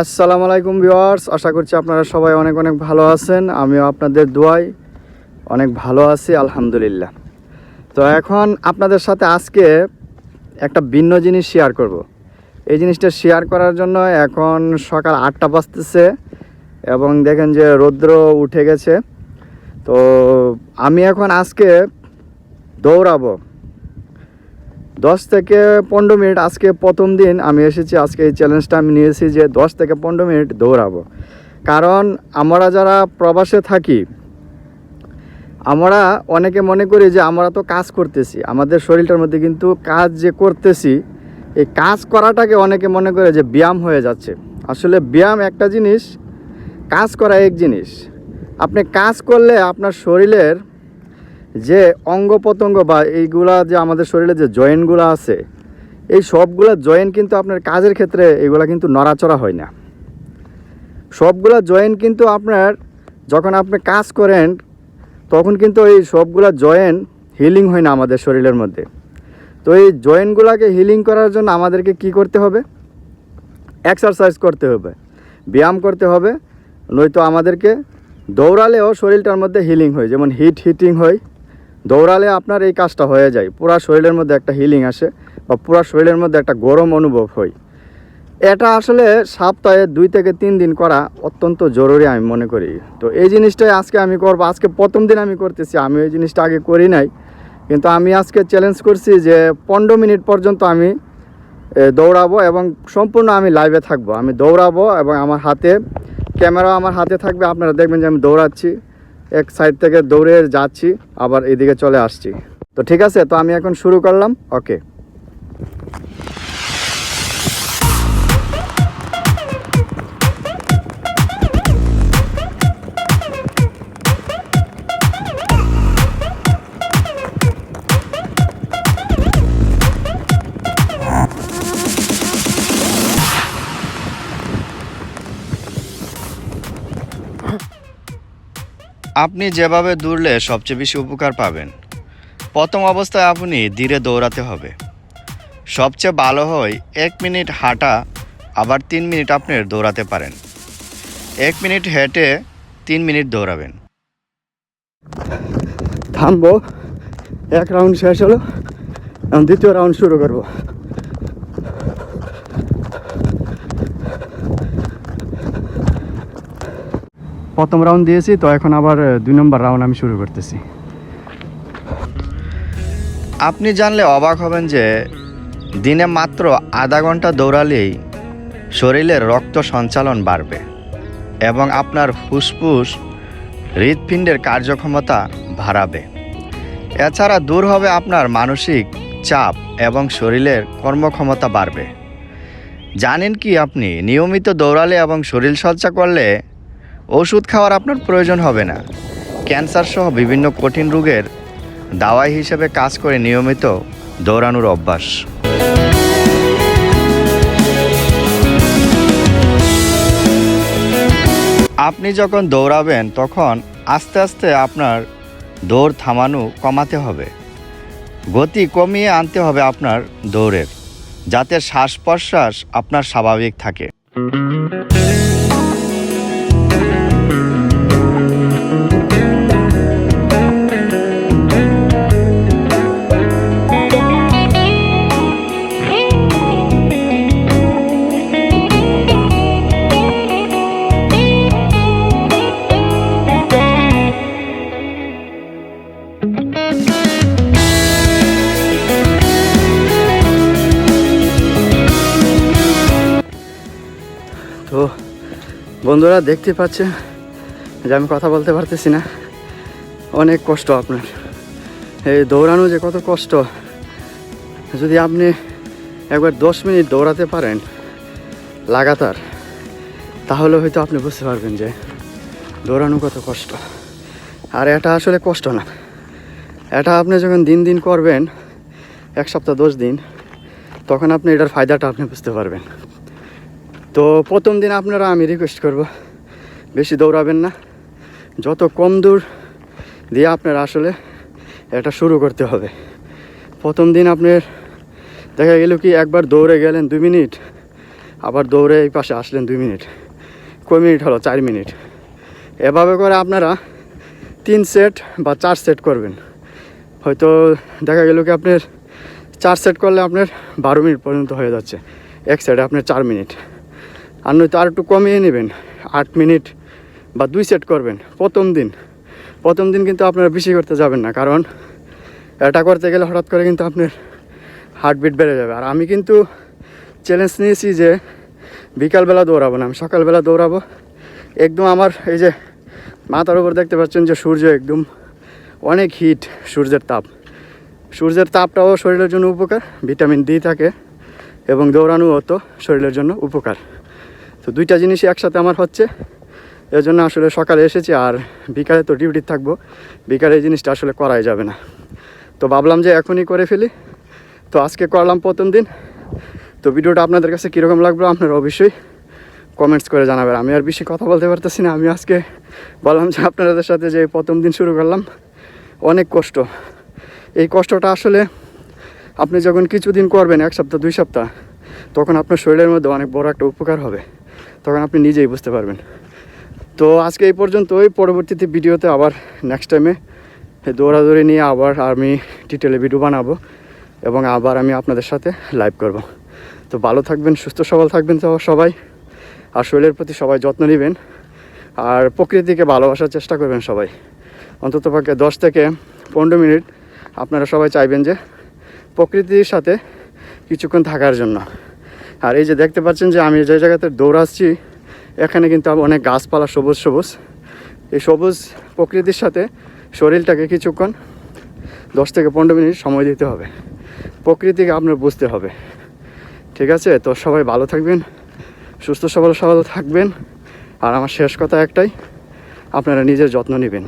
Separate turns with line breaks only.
আসসালামু আলাইকুম ভিউয়ার্স, আশা করছি আপনারা সবাই অনেক অনেক ভালো আছেন, আমিও আপনাদের দোয়াই অনেক ভালো আছি, আলহামদুলিল্লাহ। তো এখন আপনাদের সাথে আজকে একটা ভিন্ন জিনিস শেয়ার করব। এই জিনিসটা শেয়ার করার জন্য এখন সকাল আটটা বাজতেছে এবং দেখেন যে রৌদ্র উঠে গেছে। তো আমি এখন আজকে দৌড়াবো। দশ থেকে পনেরো মিনিট আজকে প্রথম দিন আমি এসেছি, আজকে এই চ্যালেঞ্জটা আমি নিয়েছি যে দশ থেকে পনেরো মিনিট দৌড়াবো। কারণ আমরা যারা প্রবাসে থাকি, আমরা অনেকে মনে করি যে আমরা তো কাজ করতেছি, আমাদের শরীরটার মধ্যে কিন্তু কাজ যে করতেছি, এই কাজ করাটাকে অনেকে মনে করে যে ব্যায়াম হয়ে যাচ্ছে। আসলে ব্যায়াম একটা জিনিস, কাজ করা এক জিনিস। আপনি কাজ করলে আপনার শরীরের যে অঙ্গ প্রত্যঙ্গ বা এইগুলা যে আমাদের শরীরে যে জয়েন্টগুলো আছে, এই সবগুলা জয়েন্ট কিন্তু আপনার কাজের ক্ষেত্রে এগুলা কিন্তু নড়াচড়া হয় না। সবগুলা জয়েন্ট কিন্তু আপনার যখন আপনি কাজ করেন, তখন কিন্তু এই সবগুলা জয়েন্ট হিলিং হয় না আমাদের শরীরের মধ্যে। তো এই জয়েন্টগুলোকে হিলিং করার জন্য আমাদেরকে কি করতে হবে? এক্সারসাইজ করতে হবে, ব্যায়াম করতে হবে, নয়তো আমাদেরকে দৌড়ালেও শরীরটার মধ্যে হিলিং হয়, যেমন হিট হিটিং হয় দৌড়ালে আপনার এই কাজটা হয়ে যায়। পুরা শরীরের মধ্যে একটা হিলিং আসে বা পুরা শরীরের মধ্যে একটা গরম অনুভব হয়। এটা আসলে সপ্তাহে দুই থেকে তিন দিন করা অত্যন্ত জরুরি আমি মনে করি। তো এই জিনিসটাই আজকে আমি করব। আজকে প্রথম দিন আমি করতেছি। আমি এই জিনিসটা আগে করি নাই। কিন্তু আমি আজকে চ্যালেঞ্জ করছি যে পনেরো মিনিট পর্যন্ত আমি দৌড়াবো এবং সম্পূর্ণ আমি লাইভে থাকব। আমি দৌড়াবো এবং আমার হাতে ক্যামেরা আমার হাতে থাকবে। আপনারা দেখবেন যে আমি দৌড়াচ্ছি। এক সাইড থেকে দৌড়ে যাচ্ছি, আবার এদিকে চলে আসছি। তো ঠিক আছে, তো আমি এখন শুরু করলাম। ওকে
আপনি যেভাবে দৌড়লে সবচেয়ে বেশি উপকার পাবেন। প্রথম অবস্থায় আপনি ধীরে দৌড়াতে হবে। সবচেয়ে ভালো হয় এক মিনিট হাঁটা, আবার তিন মিনিট আপনি দৌড়াতে পারেন। এক মিনিট হেঁটে তিন মিনিট দৌড়াবেন।
থামবো। এক রাউন্ড শেষ হলো। দ্বিতীয় রাউন্ড শুরু করব। প্রথম রাউন্ড দিয়েছি, তো এখন আবার দুই নম্বর রাউন্ড আমি শুরু করতেছি।
আপনি জানলে অবাক হবেন যে, দিনে মাত্র আধা ঘণ্টা দৌড়ালেই শরীরের রক্ত সঞ্চালন বাড়বে এবং আপনার ফুসফুস হৃৎপিণ্ডের কার্যক্ষমতা বাড়াবে। এছাড়া দূর হবে আপনার মানসিক চাপ এবং শরীরের কর্মক্ষমতা বাড়বে। জানেন কি আপনি, নিয়মিত দৌড়ালে এবং শরীরচর্চা করলে ওষুধ খাওয়ার আপনার প্রয়োজন হবে না। ক্যান্সার সহ বিভিন্ন কঠিন রোগের দাওয়াই হিসেবে কাজ করে নিয়মিত দৌড়ানোর অভ্যাস। আপনি যখন দৌড়াবেন, তখন আস্তে আস্তে আপনার দৌড় থামানো কমাতে হবে। গতি কমিয়ে আনতে হবে আপনার দৌড়ের, যাতে শ্বাস প্রশ্বাস আপনার স্বাভাবিক থাকে।
তো বন্ধুরা দেখতে পাচ্ছেন যে আমি কথা বলতে পারতেছি না। অনেক কষ্ট আপনার। এই দৌড়ানো যে কত কষ্ট। যদি আপনি একবার দশ মিনিট দৌড়াতে পারেন লাগাতার, তাহলে হয়তো আপনি বুঝতে পারবেন যে দৌড়ানো কত কষ্ট। আর এটা আসলে কষ্ট না। এটা আপনি যখন দিন দিন করবেন, এক সপ্তাহ দশ দিন, তখন আপনি এটার ফায়দাটা আপনি বুঝতে পারবেন। তো প্রথম দিন আপনারা আমি রিকোয়েস্ট করব। বেশি দৌড়াবেন না। যত কম দূর দিয়ে আপনার আসলে এটা শুরু করতে হবে। প্রথম দিন আপনার দেখা গেল কি একবার দৌড়ে গেলেন দুই মিনিট, আবার দৌড়ে এই পাশে আসলেন দুই মিনিট। কয় মিনিট হলো? চার মিনিট। এভাবে করে আপনারা তিন সেট বা চার সেট করবেন। হয়তো দেখা গেল কি আপনার চার সেট করলে আপনার বারো মিনিট পর্যন্ত হয়ে যাচ্ছে। এক সেটে আপনার চার মিনিট। আর নয়তো আর একটু কমিয়ে নেবেন। আট মিনিট বা দুই সেট করবেন। প্রথম দিন। প্রথম দিন কিন্তু আপনারা বেশি করতে যাবেন না। কারণ এটা করতে গেলে হঠাৎ করে কিন্তু আপনার হার্টবিট বেড়ে যাবে। আর আমি কিন্তু চ্যালেঞ্জ নিয়েছি যে বিকালবেলা দৌড়াবো না। আমি সকালবেলা দৌড়াবো। একদম আমার এই যে মাথার উপর দেখতে পাচ্ছেন যে সূর্য একদম অনেক হিট সূর্যের তাপ। সূর্যের তাপটাও শরীরের জন্য উপকার। ভিটামিন ডি থাকে এবং দৌড়ানোও তো শরীরের জন্য উপকার। তো দুইটা জিনিসই একসাথে আমার হচ্ছে। এর জন্য আসলে সকালে এসেছি আর বিকালে তো ডিউটি থাকব। বিকালে এই জিনিসটা আসলে করাই যাবে না। তো ভাবলাম যে এখনই করে ফেলি। তো আজকে করলাম প্রথম দিন। তো ভিডিওটা আপনাদের কাছে কীরকম লাগল আপনারা অবশ্যই কমেন্টস করে জানাবেন। আমি আর বেশি কথা বলতে পারতেছি না। আমি আজকে বললাম যে আপনাদের সাথে যে প্রথম দিন শুরু করলাম, অনেক কষ্ট। এই কষ্টটা আসলে আপনি যখন কিছুদিন করবেন, এক সপ্তাহ, দুই সপ্তাহ, তখন আপনার শরীরের মধ্যে অনেক বড় একটা উপকার হবে। তখন আপনি নিজেই বুঝতে পারবেন। তো আজকে এই পর্যন্তই। পরবর্তীতে ভিডিওতে আবার নেক্সট টাইমে দৌড়াদৌড়ি নিয়ে আবার আমি ডিটেলে ভিডিও বানাবো এবং আবার আমি আপনাদের সাথে লাইভ করব। তো ভালো থাকবেন, সুস্থ সবল থাকবেন তো সবাই। আর শরীরের প্রতি সবাই যত্ন নেবেন। আর প্রকৃতিকে ভালোবাসার চেষ্টা করবেন সবাই। অন্তত পক্ষে দশ থেকে পনেরো মিনিট আপনারা সবাই চাইবেন যে প্রকৃতির সাথে কিছুক্ষণ থাকার জন্য। আর এই যে দেখতে পাচ্ছেন যে আমি যে জায়গাতে দৌড়াচ্ছি, এখানে কিন্তু অনেক গাছপালা সবুজ সবুজ। এই সবুজ প্রকৃতির সাথে শরীরটাকে কিছুক্ষণ দশ থেকে পনেরো মিনিট সময় দিতে হবে। প্রকৃতিকে আপনার বুঝতে হবে। ঠিক আছে? তো সবাই ভালো থাকবেন, সুস্থ, সবল সবল থাকবেন। আর আমার শেষ কথা একটাই, আপনারা নিজের যত্ন নেবেন।